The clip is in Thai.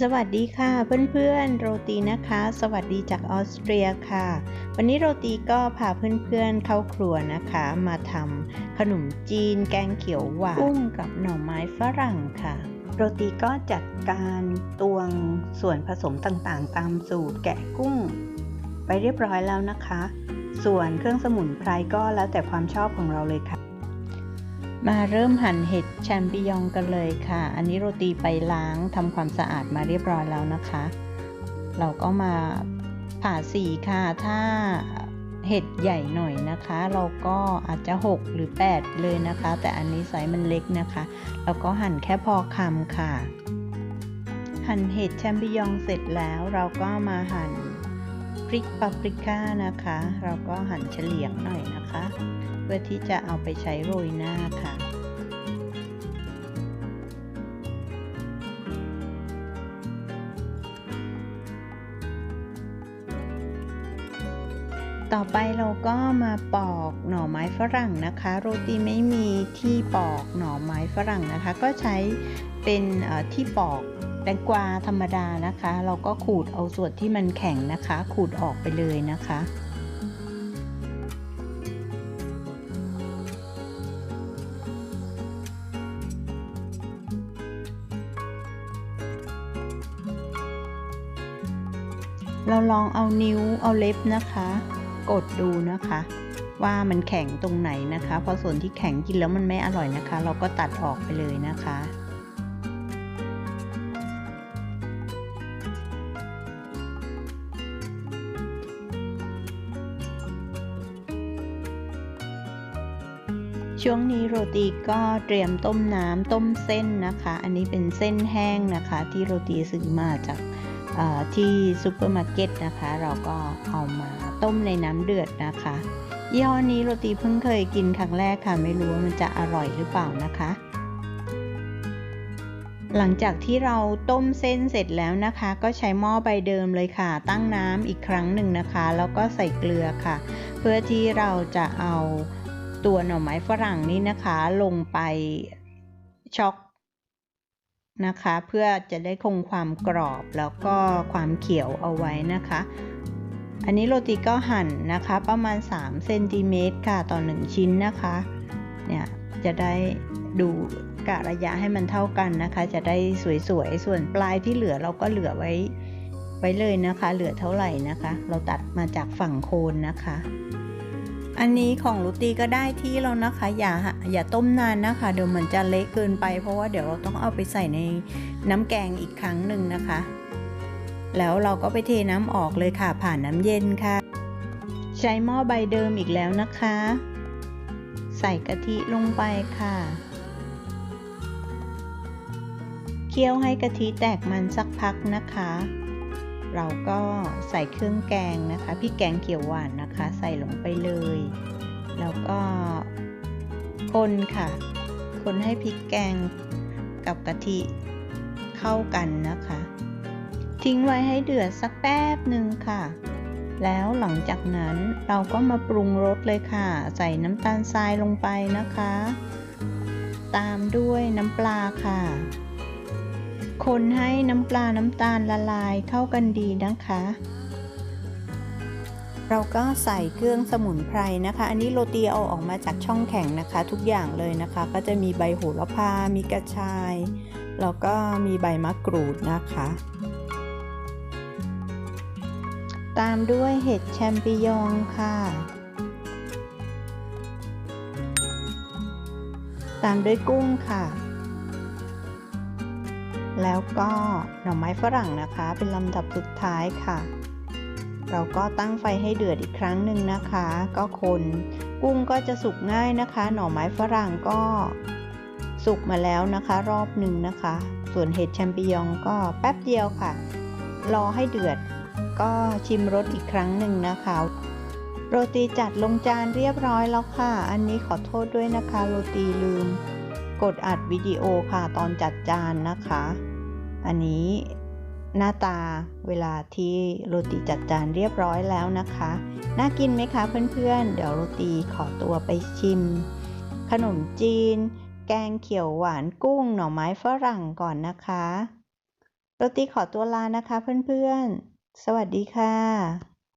สวัสดีค่ะเพื่อนๆโรตีนะคะ สวัสดีจากออสเตรียค่ะ วันนี้โรตีก็พาเพื่อนๆเข้าครัวนะคะ มาทำขนมจีนแกงเขียวหวานกุ้งกับหน่อไม้ฝรั่งค่ะ โรตีก็จัดการตวงส่วนผสมต่างๆ ตามสูตรแกะกุ้ง ไปเรียบร้อยแล้วนะคะ ส่วนเครื่องสมุนไพรก็แล้วแต่ความชอบของเราเลยค่ะ มาเริ่มหั่นเห็ดแชมปิญองกันเลยค่ะ อันนี้โรตีไปล้างทำความสะอาดมาเรียบร้อยแล้วนะคะ เราก็มาผ่าสีค่ะ ถ้าเห็ดใหญ่หน่อยนะคะ เราก็อาจจะ 6 หรือ 8 เลยนะคะ แต่อันนี้ไซส์มันเล็กนะคะ เราก็หั่นแค่พอคำค่ะ หั่นเห็ดแชมปิญองเสร็จแล้วเราก็มาหั่น พริกปาปริก้านะคะ เราก็หั่นเฉลียงหน่อยนะคะ เพื่อที่จะเอาไปใช้โรยหน้าค่ะต่อไปเราก็มาปอกหน่อไม้ฝรั่งนะคะ โรตีไม่มีที่ปอกหน่อไม้ฝรั่งนะคะ ก็ใช้เป็นที่ปอก แตงกวาธรรมดานะคะ เราก็ขูดเอาส่วนที่มันแข็งนะคะ ขูดออกไปเลยนะคะเราลองเอานิ้วเอาเล็บนะคะ กดดูนะคะ ว่ามันแข็งตรงไหนนะคะ เพราะส่วนที่แข็งกินแล้วมันไม่อร่อยนะคะ เราก็ตัดออกไปเลยนะคะ ช่วงนี้โรตีก็เตรียมต้มน้ำต้มเส้นนะคะ อันนี้เป็นเส้นแห้งนะคะ ที่โรตีซื้อมาจากที่ซูเปอร์มาร์เก็ตนะคะ เราก็เอามาต้มในน้ำเดือดนะคะยี่ห้อนี้โรตีเพิ่งเคยกินครั้งแรกค่ะ ไม่รู้ว่ามันจะอร่อยหรือเปล่านะคะ หลังจากที่เราต้มเส้นเสร็จแล้วนะคะ ก็ใช้หม้อใบเดิมเลยค่ะ ตั้งน้ำอีกครั้งหนึ่งนะคะ แล้วก็ใส่เกลือค่ะ เพื่อที่เราจะเอา ตัวหน่อไม้ฝรั่งนี้นะคะลงไปช็อกนะคะเพื่อจะได้คงความกรอบแล้วก็ความเขียวเอาไว้นะคะ อันนี้โรตีก็หั่นนะคะประมาณ3เซนติเมตรค่ะต่อ 1 ชิ้นนะคะเนี่ยจะได้ดูกะระยะให้มันเท่ากันนะคะ จะได้สวยๆ ส่วนปลายที่เหลือเราก็เหลือไว้ไว้เลยนะคะ เหลือเท่าไหร่นะคะ เราตัดมาจากฝั่งโคนนะคะ อันนี้ของลูตีก็ได้ที่แล้วนะคะ อย่าอย่าต้มนานนะคะ เดี๋ยวมันจะเละเกินไปเพราะว่าเดี๋ยวเราต้องเอาไปใส่ในน้ำแกงอีกครั้งหนึ่งนะคะ แล้วเราก็ไปเทน้ำออกเลยค่ะผ่านน้ำเย็นค่ะ ใช้หม้อใบเดิมอีกแล้วนะคะ ใส่กะทิลงไปค่ะเคี่ยวให้กะทิแตกมันสักพักนะคะ เราก็ใส่เครื่องแกงนะคะพี่แกงเขียวหวานนะคะ ใส่ลงไปเลย แล้วก็คนค่ะ คนให้พริกแกงกับกะทิเข้ากันนะคะ ทิ้งไว้ให้เดือดสักแป๊บหนึ่งค่ะ แล้วหลังจากนั้นเราก็มาปรุงรสเลยค่ะ ใส่น้ำตาลทรายลงไปนะคะ ตามด้วยน้ำปลาค่ะ คนให้น้ำปลาน้ำตาลละลายเข้ากันดีนะคะ เราก็ใส่เครื่องสมุนไพรนะคะ อันนี้โรตีเอาออกมาจากช่องแข็งนะคะ ทุกอย่างเลยนะคะ ก็จะมีใบโหระพา มีกระชาย แล้วก็มีใบมะกรูดนะคะ ตามด้วยเห็ดแชมปิญองค่ะตามด้วยกุ้งค่ะ แล้วก็หน่อไม้ฝรั่งนะคะ เป็นลำดับสุดท้ายค่ะ เราก็ตั้งไฟให้เดือดอีกครั้งหนึ่งนะคะ ก็คนกุ้งก็จะสุกง่ายนะคะ หน่อไม้ฝรั่งก็สุกมาแล้วนะคะ รอบหนึ่งนะคะ ส่วนเห็ดแชมปิญองก็แป๊บเดียวค่ะ รอให้เดือดก็ชิมรสอีกครั้งหนึ่งนะคะโรตีจัดลงจานเรียบร้อยแล้วค่ะ อันนี้ขอโทษด้วยนะคะ โรตีลืม กดอัดวิดีโอค่ะตอนจัดจานนะคะ อันนี้หน้าตาเวลาที่โรตีจัดจานเรียบร้อยแล้วนะคะ น่ากินไหมคะเพื่อนๆ เดี๋ยวโรตีขอตัวไปชิม ขนมจีน แกงเขียวหวานกุ้งหน่อไม้ฝรั่งก่อนนะคะ โรตีขอตัวลานะคะเพื่อนๆ สวัสดีค่ะ